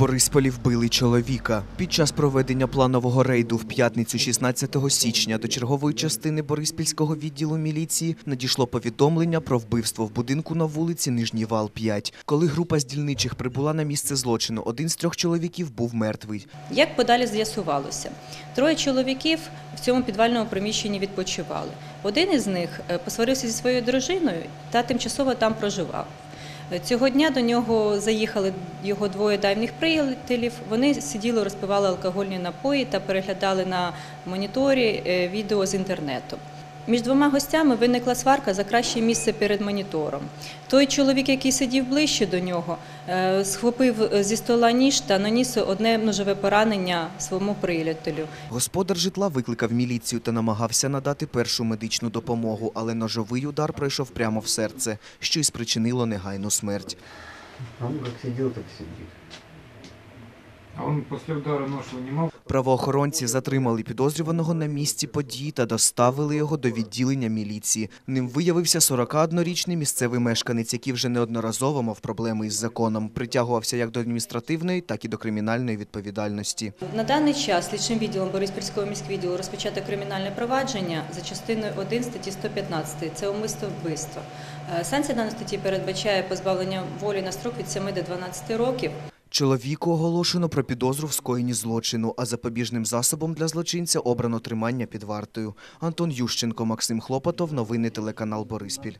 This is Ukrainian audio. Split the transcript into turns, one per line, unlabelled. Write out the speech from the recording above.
Борисполі вбили чоловіка. Під час проведення планового рейду в п'ятницю 16 січня до чергової частини Бориспільського відділу міліції надійшло повідомлення про вбивство в будинку на вулиці Нижній Вал 5. Коли група з дільничих прибула на місце злочину, один з трьох чоловіків був мертвий.
Як подалі з'ясувалося, троє чоловіків в цьому підвальному приміщенні відпочивали. Один із них е, посварився зі своєю дружиною та тимчасово там проживав. Цього дня до нього заїхали його двоє давніх приятелів. Вони сиділи, розпивали алкогольні напої та переглядали на моніторі е, відео з інтернету. Між двома гостями виникла сварка за краще місце перед монітором. Той чоловік, який сидів ближче до нього, е, схопив е, зі стола ніж та наніс одне ножове поранення своєму приятелю.
Господар житла викликав міліцію та намагався надати першу медичну допомогу, але ножовий удар пройшов прямо в серце, що й спричинило негайну смерть.
А он как сидел, так сидит.
А он после удара нож вынимал?
Правоохоронці затримали підозрюваного на місці події та доставили його до відділення міліції. Ним виявився 41-річний місцевий мешканець, який вже неодноразово мав проблеми із законом. Притягувався як до адміністративної, так і до кримінальної відповідальності.
На даний час слідчим відділом Бориспільського міськвідділу розпочато кримінальне провадження за частиною 1 статті 115 – це умисне вбивство. Е, Санкція даної статті передбачає позбавлення волі на строк від 7 до 12 років.
Чоловіку оголошено про підозру в скоєнні злочину, а запобіжним засобом для злочинця обрано тримання під вартою. Антон Ющенко, Максим Хлопотов. Новини телеканал Бориспіль.